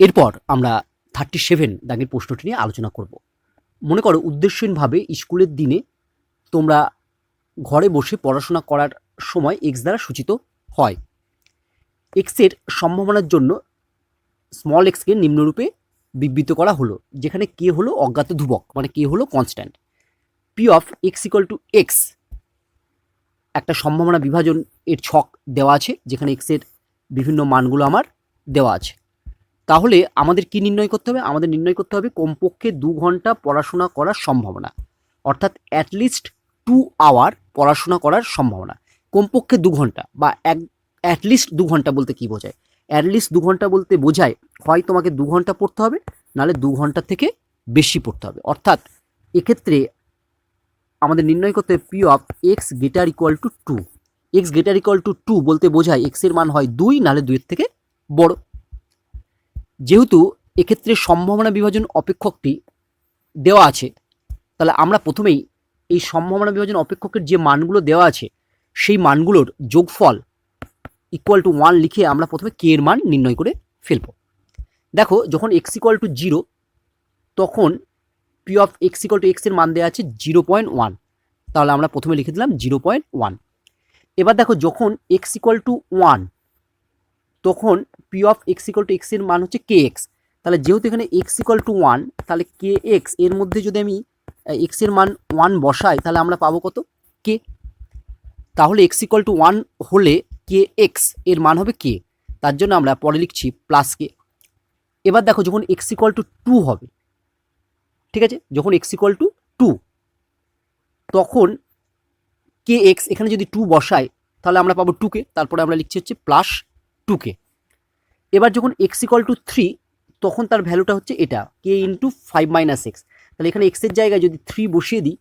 এরপর আমরা thirty seven দাগের প্রশ্নটি নিয়ে আলোচনা করব। মনে করো উদ্দেশ্যহীনভাবে স্কুলের দিনে তোমরা ঘরে বসে পড়াশোনা করার সময় এক্স দ্বারা সূচিত হয়। এক্সের সম্ভাবনার জন্য স্মল এক্সকে নিম্নরূপে বিবৃত করা হলো, যেখানে কে হলো অজ্ঞাত ধ্রুবক মানে কে হলো constant P of X equal to X একটা সম্ভাবনা বিভাজন এর ছক দেওয়া আছে, যেখানে এক্সের বিভিন্ন মানগুলো আমার দেওয়া আছে। তাহলে আমাদের কি নির্ণয় করতে হবে? আমাদের নির্ণয় করতে হবে কমপক্ষে দু ঘণ্টা পড়াশোনা করার সম্ভাবনা। অর্থাৎ অ্যাটলিস্ট টু আওয়ার পড়াশোনা করার সম্ভাবনা। কমপক্ষে দু ঘণ্টা বা এক অ্যাটলিস্ট দু ঘণ্টা বলতে কি বোঝায়? অ্যাটলিস্ট দু ঘণ্টা বলতে বোঝায় হয় তোমাকে দু ঘণ্টা পড়তে হবে, নাহলে দু ঘণ্টা থেকে বেশি পড়তে হবে। অর্থাৎ এক্ষেত্রে আমাদের নির্ণয় করতে হবে P of x greater equal to two x greater equal to two বলতে বোঝায় এক্সের মান হয় দুই, নাহলে দুইয়ের থেকে বড়। যেহেতু এক্ষেত্রে সম্ভাবনা বিভাজন অপেক্ষকটি দেওয়া আছে, তাহলে আমরা প্রথমেই এই সম্ভাবনা বিভাজন অপেক্ষকের যে মানগুলো দেওয়া আছে, সেই মানগুলোর যোগফল ইকুয়াল টু ওয়ান লিখে আমরা প্রথমে কে এর মান নির্ণয় করে ফেলব। দেখো, যখন এক্স ইকুয়াল টু জিরো তখন P of x equal to এক্সের মান দেওয়া আছে জিরো পয়েন্ট ওয়ান তাহলে আমরা প্রথমে লিখে দিলাম জিরো পয়েন্ট ওয়ান এবার দেখো, যখন এক্স ইকুয়াল টু ওয়ান তখন P of x equal to এক্সের মান হচ্ছে কে এক্স তাহলে যেহেতু এখানে এক্স ইকুয়াল টু ওয়ান তাহলে কে এক্সের মধ্যে যদি আমি এক্সের মান ওয়ান বসাই, তাহলে আমরা পাবো কত? কে তাহলে এক্স ইকুয়াল টু ওয়ান হলে কে এক্সের মান হবে কে তার জন্য আমরা পরে লিখছি প্লাস কে এবার দেখো যখন এক্স ইকুয়াল টু টু হবে, ঠিক আছে? যখন এক্স ইকুয়াল টু টু তখন কে এক্স এখানে যদি টু বসাই, তাহলে আমরা পাবো টুকে তারপরে আমরা লিখছি হচ্ছে প্লাস টুকে এবার যখন এক্স ইকুয়াল টু থ্রি তখন তার ভ্যালুটা হচ্ছে এটা k into five minus x তাহলে এখানে এক্সের জায়গায় যদি থ্রি বসিয়ে দিই,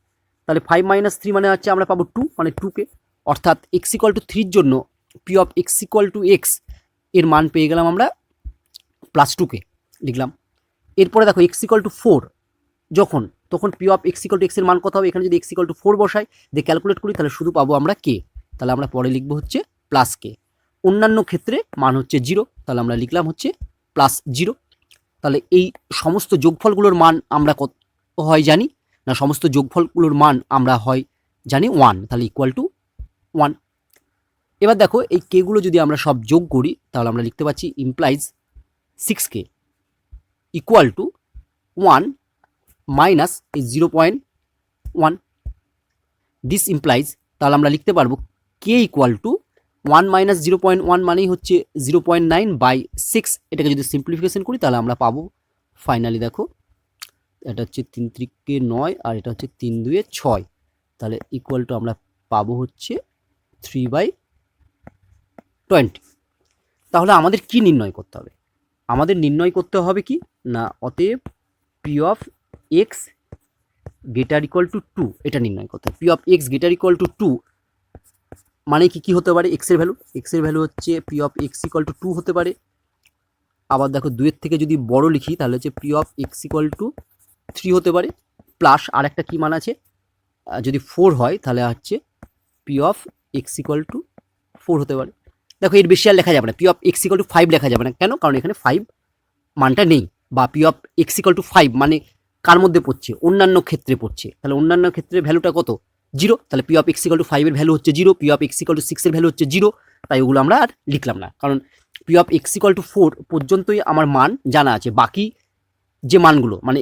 তাহলে ফাইভ মাইনাস থ্রি মানে হচ্ছে আমরা পাবো টু মানে টুকে অর্থাৎ এক্স ইকুয়াল টু থ্রির জন্য P of x equal to এক্সের মান পেয়ে গেলাম আমরা প্লাস টুকে লিখলাম এরপরে দেখো এক্স ইকুয়াল টু ফোর যখন, তখন P of x equal to এক্সের মান কত হবে? এখানে যদি এক্স ইকুয়াল টু ফোর বসাই, দিয়ে ক্যালকুলেট করি, তাহলে শুধু পাবো আমরা কে তাহলে আমরা পরে লিখব হচ্ছে প্লাস কে অন্যান্য ক্ষেত্রে মান হচ্ছে জিরো, তাহলে আমরা লিখলাম হচ্ছে প্লাস জিরো। তাহলে এই সমস্ত যোগফলগুলোর মান আমরা কত হয় জানি? না, সমস্ত যোগফলগুলোর মান আমরা হয় জানি ওয়ান তাহলে ইকুয়াল টু ওয়ান এবার দেখো, এই কেগুলো যদি আমরা সব যোগ করি, তাহলে আমরা লিখতে পাচ্ছি implies six k equal to one minus এই zero point one this implies তাহলে আমরা লিখতে পারব k equal to one minus zero point one মানেই হচ্ছে zero point nine by six এটাকে যদি সিম্পলিফিকেশন করি, তাহলে আমরা পাবো ফাইনালি দেখো, এটা হচ্ছে তিন ত্রিকে নয় আর এটা হচ্ছে তিন দুয়ে ছয়। তাহলে ইকুয়াল টু আমরা পাবো হচ্ছে থ্রি বাই টোয়েন্টি তাহলে আমাদের কি নির্ণয় করতে হবে? আমাদের নির্ণয় করতে হবে কি? না, অতএব P of x greater equal to two এটা নির্ণয় করতে হবে। P of x greater equal to two মানে কি কি হতে পারে? এক্সের ভ্যালু এক্সের ভ্যালু হচ্ছে P of x equal to two হতে পারে। আবার দেখো দুয়ের থেকে যদি বড় লিখি, তাহলে হচ্ছে P of x equal to three হতে পারে। প্লাস আর একটা কী মান আছে? যদি ফোর হয়, তাহলে হচ্ছে P of x equal to four হতে পারে। দেখো, এর বেশি আর লেখা যাবে না। P of x equal to five লেখা যাবে না। কেন? কারণ এখানে ফাইভ মানটা নেই। বা P of x equal to five মানে কার মধ্যে পড়ছে? অন্যান্য ক্ষেত্রে পড়ছে। তাহলে অন্যান্য ক্ষেত্রে ভ্যালুটা কত? জিরো, তাহলে P of x equal to ফাইভের ভ্যালু হচ্ছে zero P of x equal to সিক্সের ভ্যালু হচ্ছে জিরো, তাই ওগুলো আমরা আর লিখলাম না। কারণ P of x equal to four পর্যন্তই আমার মান জানা আছে। বাকি যে মানগুলো মানে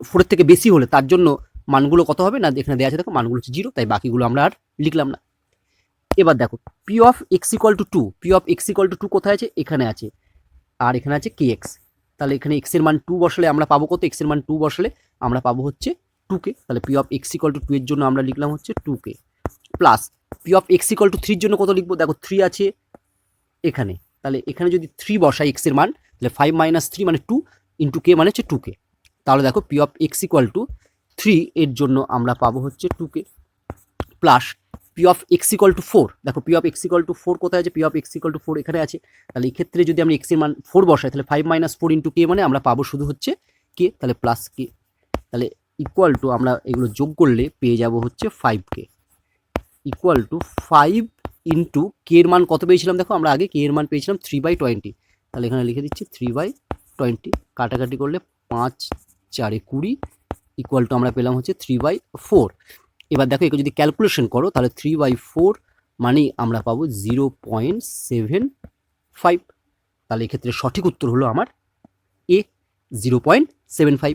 ফোরের থেকে বেশি হলে তার জন্য মানগুলো কত হবে? না, এখানে দেওয়া আছে দেখো, মানগুলো হচ্ছে জিরো, তাই বাকিগুলো আমরা আর লিখলাম না। এবার দেখো P of x equal to two P of x equal to two কোথায় আছে? এখানে আছে। আর এখানে আছে কে এক্স তাহলে এখানে এক্সের মান টু বসলে আমরা পাবো কত? এক্সের মান টু বসলে আমরা পাবো হচ্ছে টু কে তাহলে P of x equal to two এর জন্য আমরা লিখলাম হচ্ছে two k plus P of x equal to থ্রির জন্য কত লিখব? দেখো থ্রি আছে এখানে। তাহলে এখানে যদি থ্রি বসাই এক্সের মান, তাহলে ফাইভ মাইনাস থ্রি মানে টু ইন্টু কে মানে হচ্ছে টু কে তাহলে দেখো P of x equal to three এর জন্য আমরা পাবো হচ্ছে two k plus P of x equal to four দেখো P of x equal to four কোথায় আছে? P of x equal to four এখানে আছে। তাহলে এই ক্ষেত্রে যদি আমরা এক্সের মান ফোর বসাই, তাহলে five minus four into k মানে আমরা পাবো শুধু হচ্ছে কে তাহলে প্লাস কে তাহলে ইকুয়াল টু আমরা এগুলো যোগ করলে পেয়ে যাব হচ্ছে five k equal to five into k এর মান কত পেয়েছিলাম দেখো? আমরা আগে কে এর মান পেয়েছিলাম থ্রি বাই টোয়েন্টি তাহলে এখানে লিখে দিচ্ছি থ্রি বাই টোয়েন্টি কাটাকাটি করলে পাঁচ, চারে কুড়ি ইকুয়াল টু আমরা পেলাম হচ্ছে থ্রি বাই ফোর এবার দেখো, একে যদি ক্যালকুলেশন করো, তাহলে থ্রি বাই ফোর মানেই আমরা পাবো জিরো পয়েন্ট সেভেন ফাইভ তাহলে এক্ষেত্রে সঠিক উত্তর হলো আমার A zero point seven five